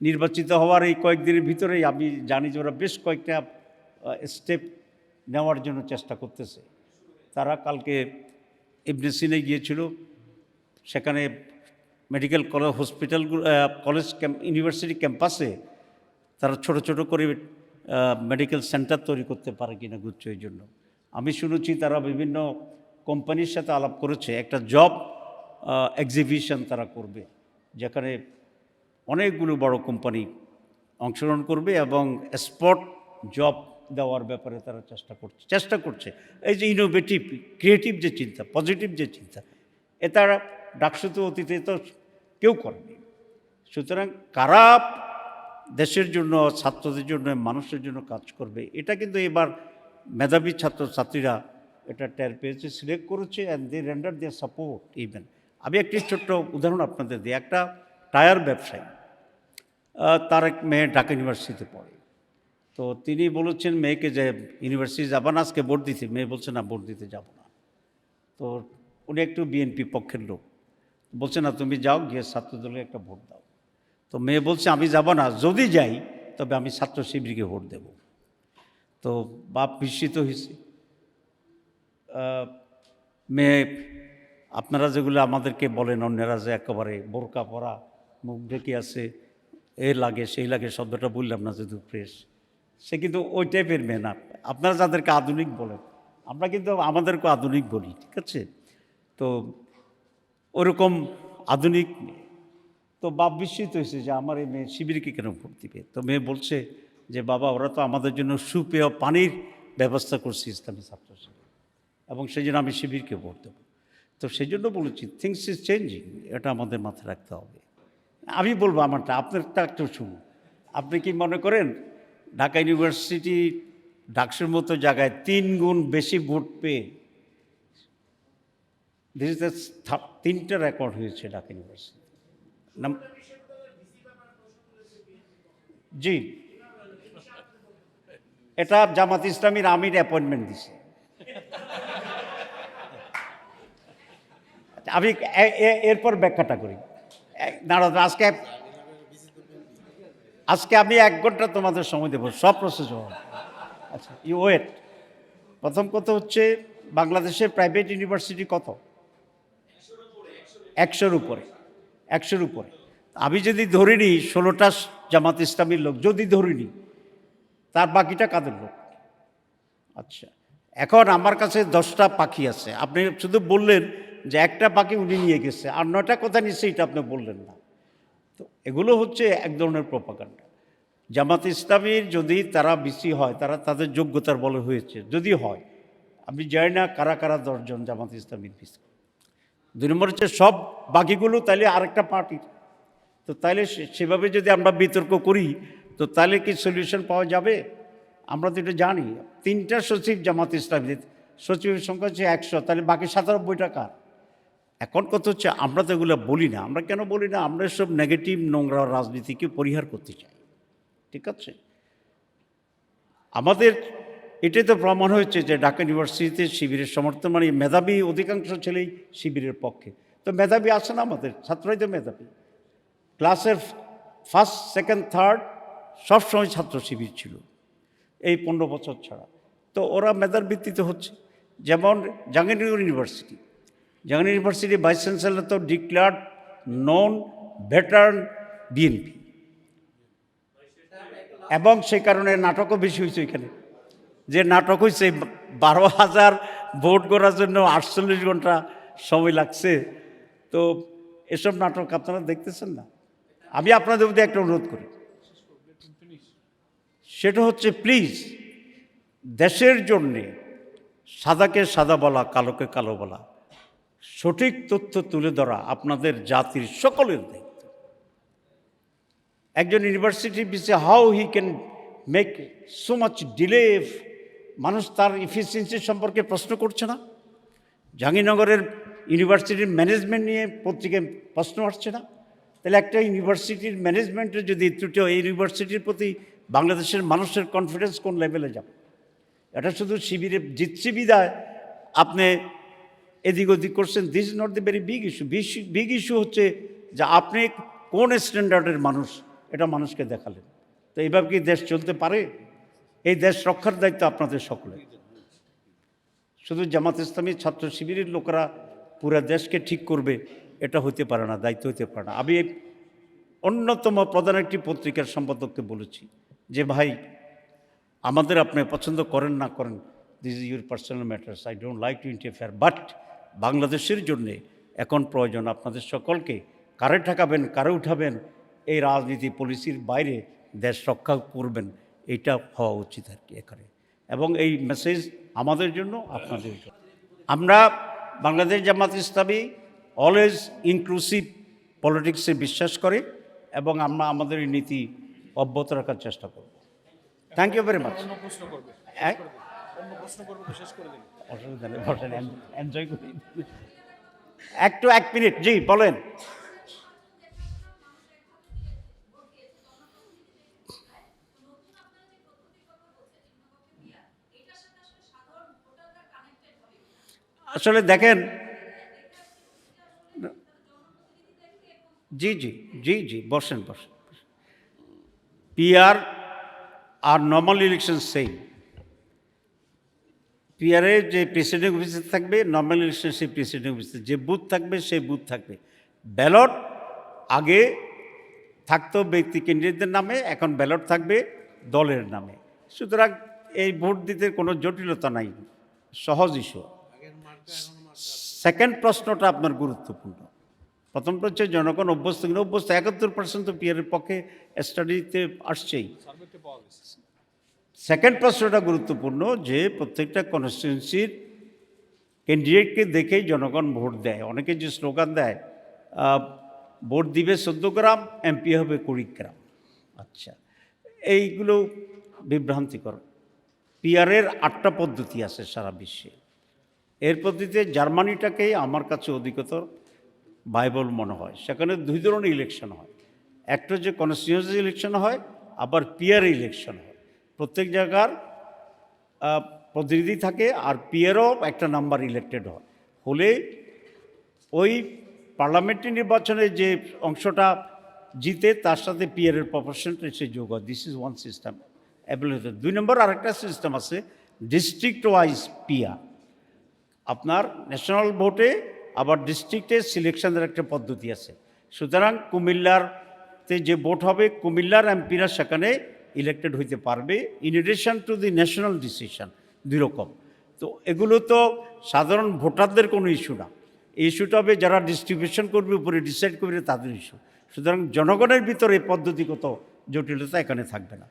নির্বাচিত হওয়ার এই কয়েকদিনের ভিতরেই আমি জানি যে ওরা বেশ কয়েকটা স্টেপ নেওয়ার জন্য চেষ্টা করতেছে। তারা কালকে ইবনে সিনে গিয়েছিল। সেখানে medical college hospital college university ক্যাম্পাসে তারা ছোট ছোট করে মেডিকেল সেন্টার তৈরি করতে পারে কিনা গুচ্ছ এই জন্য। আমি শুনেছি তারা বিভিন্ন কোম্পানির সাথে আলাপ করেছে। একটা জব এক্সিবিশন তারা করবে। যেখানে অনেকগুলো বড় কোম্পানি অংশগ্রহণ করবে এবং স্পট জব দেওয়ার ব্যাপারে তারা চেষ্টা করছে চেষ্টা করছে। এই যে ইনোভেটিভ ক্রিয়েটিভ যে চিন্তা পজিটিভ যে চিন্তা, এ তারা ডাকসু তো অতীতে তো কেউ করেনি। সুতরাং কারা দেশের জন্য, ছাত্রদের জন্য, মানুষের জন্য কাজ করবে, এটা কিন্তু এবার মেধাবী ছাত্রছাত্রীরা এটা টের পেয়েছে সিলেক্ট করেছে অ্যান্ড দে রেন্ডার দিয়ে সাপোর্ট ইভেন আমি একটি ছোট্ট উদাহরণ আপনাদের দিই, একটা টায়ার ব্যবসায়ী। তার এক মেয়ে ঢাকা ইউনিভার্সিটিতে পড়ে। তো তিনি বলেছেন মেয়েকে যে ইউনিভার্সিটি যাবা না, আজকে ভোট দিতে। মেয়ে বলছে, না, ভোট দিতে যাব না। তো উনি একটু বিএনপি পক্ষের লোক। বলছে, না, তুমি যাও, গিয়ে ছাত্রদলে একটা ভোট দাও। তো মেয়ে বলছে, আমি যাব না। যদি যাই, তবে আমি ছাত্র শিবিরকে ভোট দেব। তো বাপ বিস্মিত হয়েছে। মেয়ে, আপনারা যেগুলো আমাদেরকে বলেন, অন্যেরা যে একেবারে বোরকা পরা, মুখ ঢেকে আছে এ লাগে, সেই লাগে শব্দটা বললাম না যেহেতু ফ্রেশ। সে কিন্তু ওই টাইপের মেয়ে না। আপনারা যাদেরকে আধুনিক বলেন, আমরা কিন্তু আমাদেরকে আধুনিক বলি, ঠিক আছে? তো ওরকম আধুনিক তো বাপ বিস্মিত হয়েছে যে আমার এই মেয়ে শিবিরকে কেন ভোট দিবে? তো মেয়ে বলছে যে, বাবা, ওরা তো আমাদের জন্য সুপেয় পানির ব্যবস্থা করছে ইসলামী ছাত্র এবং সেই জন্য আমি শিবিরকে ভোট দেবো। তো সেই জন্য বলেছি থিংস ইজ চেঞ্জিং এটা আমাদের মাথায় রাখতে হবে। আমি বলব আমারটা, আপনারটা একটু শুনুন। আপনি কি মনে করেন, ঢাকা ইউনিভার্সিটি ডাকসুর মতো জায়গায় তিন গুণ বেশি ভোট পেয়ে ইজ তিনটা রেকর্ড হয়েছে ঢাকা ইউনিভার্সিটি। জি। এটা জামাত ইসলামীর আমির অ্যাপয়েন্টমেন্ট দিছে। আমি এরপর ব্যাখ্যাটা করি। দাঁড়াও আজকে আজকে আমি এক ঘণ্টা তোমাদের সময় দেবো, সব প্রসেস আচ্ছা ইউ ওয়েট প্রথম কথা হচ্ছে, বাংলাদেশের প্রাইভেট ইউনিভার্সিটি কত? একশোর উপরে একশোর উপরে। আমি যদি ধরে নিই ষোলোটা জামাত ইসলামীর লোক, যদি ধরে নিই তার বাকিটা কাদের লোক? আচ্ছা এখন আমার কাছে দশটা পাখি আছে। আপনি শুধু বললেন যে একটা পাখি উনি নিয়ে গেছে, আর নয়টা কথা নিচ্ছে এটা আপনি বললেন না। তো এগুলো হচ্ছে এক ধরনের প্রপাকাণ্ডা জামাত ইসলামীর যদি তারা বেশি হয়, তারা তাদের যোগ্যতার বলে হয়েছে। যদি হয়, আমি জানি না কারা কারা দশজন জামাত ইসলামীর বেশি। দুই নম্বর হচ্ছে সব বাকিগুলো তাইলে আরেকটা পার্টির তো তাইলে সে- সেভাবে যদি আমরা বিতর্ক করি, তো তাহলে কি সলিউশন পাওয়া যাবে? আমরা তো এটা জানি। তিনটা সচিব জামাত ইসলামী সচিবের সংখ্যা হচ্ছে একশো, তাহলে বাকি সাতানব্বই টাকা এখন কথা হচ্ছে আমরা তো এগুলো বলি না। আমরা কেন বলি না? আমরা সব নেগেটিভ নোংরা রাজনীতিকে পরিহার করতে চাই। ঠিক আছে? আমাদের এটাই তো প্রমাণ হয়েছে যে ঢাকা ইউনিভার্সিটিতে শিবিরের সমর্থন মানে মেধাবী অধিকাংশ ছেলেই শিবিরের পক্ষে। তো মেধাবী আছে না আমাদের? ছাত্রই তো মেধাবী। ক্লাসের ফার্স্ট, সেকেন্ড, থার্ড, সবসময় ছাত্র শিবির ছিল। এই পনেরো বছর ছাড়া। তো ওরা মেধার ভিত্তিতে হচ্ছে। যেমন Jahangirnagar university. Jahangir university vice chancellor তো ডিক্লার্ড নন ভেটার্ন বিএনপি এবং সেই কারণে নাটকও বেশি হয়েছে ওইখানে যে নাটক হয়েছে বারো হাজার ভোট করার জন্য আটচল্লিশ ঘণ্টা সময় লাগছে। তো এসব নাটক আপনারা দেখতেছেন না। আমি আপনাদের মধ্যে একটা অনুরোধ করি। সেটা হচ্ছে প্লিজ দেশের জন্যে সাদাকে সাদা বলা, কালোকে কালো বলা। সঠিক তথ্য তুলে ধরা আপনাদের জাতির সকলের দায়িত্ব। একজন ইউনিভার্সিটি পিছিয়ে how he can make so much delay মানুষ তার ইফিসিয়েন্সি সম্পর্কে প্রশ্ন করছে না। জাহাঙ্গীরনগরের ইউনিভার্সিটির ম্যানেজমেন্ট নিয়ে পত্রিকায় প্রশ্ন আসছে না। তাহলে একটা ইউনিভার্সিটির ম্যানেজমেন্টের যদি ত্রুটি হয়, ইউনিভার্সিটির প্রতি বাংলাদেশের মানুষের কনফিডেন্স কোন লেভেলে যাবে? এটা শুধু শিবিরে জিতছি বিদায় আপনি এদিক ওদিক করছেন this is not the very big issue big issue হচ্ছে যে আপনি কোন স্ট্যান্ডার্ডের মানুষ? এটা মানুষকে দেখালেন। তো এইভাবে কি দেশ চলতে পারে? এই দেশ রক্ষার দায়িত্ব আপনাদের সকলের। শুধু জামাত ইসলামী ছাত্র শিবিরের লোকেরা পুরো দেশকে ঠিক করবে, এটা হতে পারে না, দায়িত্ব হতে পারে না। আমি অন্যতম প্রধান একটি পত্রিকার সম্পাদককে বলেছি যে, ভাই, আমাদের আপনি পছন্দ করেন না করেন this is your personal matters I don't like to interfere but বাংলাদেশের জন্যে এখন প্রয়োজন আপনাদের সকলকে কারে ঠেকাবেন কারে উঠাবেন এই রাজনীতি পলিসির বাইরে দেশ রক্ষা করবেন এটা হওয়া উচিত আর কি এখানে। এবং এই মেসেজ আমাদের জন্য আপনাদের জন্য। আমরা বাংলাদেশ জামাত ইসলামী অলওয়েজ ইনক্লুসিভ পলিটিক্সে বিশ্বাস করে এবং আমরা আমাদের এই নীতি অব্যাহত রাখার চেষ্টা করব। থ্যাংক ইউ ভেরি মাচ প্রশ্ন করবে। প্রশ্ন করবে শেষ করে দিন। একটু এক মিনিট, জি, বলেন। আসলে দেখেন, জি জি জি জি, বসেন বসেন পিআর আর নর্মাল ইলেকশন সেম পিআরে যে প্রেসিডেন্ট অফিসে থাকবে নর্মাল ইলেকশন সেই প্রেসিডেন্ট অফিসে যে বুথ থাকবে, সেই বুথ থাকবে। ব্যালট আগে থাকতো ব্যক্তি ক্যান্ডিডেটদের নামে, এখন ব্যালট থাকবে দলের নামে। সুতরাং এই ভোট দিতে কোনো জটিলতা নাই। সহজ ইস্যু সেকেন্ড প্রশ্নটা আপনার গুরুত্বপূর্ণ। প্রথম হচ্ছে জনগণ অভ্যস্ত কিনা? অভ্যস্ত একাত্তর পার্সেন্ট তো পিয়ারের পক্ষে স্টাডিতে আসছেই। সেকেন্ড প্রশ্নটা গুরুত্বপূর্ণ যে প্রত্যেকটা কনস্টিটিউন্সির ক্যান্ডিডেটকে দেখেই জনগণ ভোট দেয়। অনেকে যে স্লোগান দেয় ভোট দিবে চোদ্দ গ্রাম এমপি হবে কুড়ি গ্রাম। আচ্ছা এইগুলো বিভ্রান্তিকর। পিআরের আটটা পদ্ধতি আছে সারা বিশ্বে। এর পদ্ধতিতে জার্মানিটাকেই আমার কাছে অধিকতর বাইবল মনে হয়। সেখানে দুই ধরনের ইলেকশন হয়। একটা যে কনস্টিটিউন্সি ইলেকশন হয়, আবার পিয়ার ইলেকশন হয়। প্রত্যেক জায়গার প্রতিনিধি থাকে আর পিয়ারও একটা নাম্বার ইলেক্টেড হয়। হলে ওই পার্লামেন্টারি নির্বাচনে যে অংশটা জিতে, তার সাথে পিয়ারের প্রপোর্শনটা সে যোগ হয়। This is one system available দুই নম্বর আরেকটা সিস্টেম আছে ডিস্ট্রিক্ট ওয়াইজ পিয়া আপনার ন্যাশনাল ভোটে আবার ডিস্ট্রিক্টে সিলেকশনের একটা পদ্ধতি আছে। সুতরাং কুমিল্লারতে যে ভোট হবে, কুমিল্লার এমপিরা সেখানে ইলেক্টেড হইতে পারবে in relation to the national decision দুই রকম। তো এগুলো তো সাধারণ ভোটারদের কোনো ইস্যু না। ইস্যুটা হবে যারা ডিস্ট্রিবিউশন করবে, উপরে ডিসাইড করবে, তাদের ইস্যু সুতরাং জনগণের ভিতরে পদ্ধতিগত জটিলতা এখানে থাকবে না।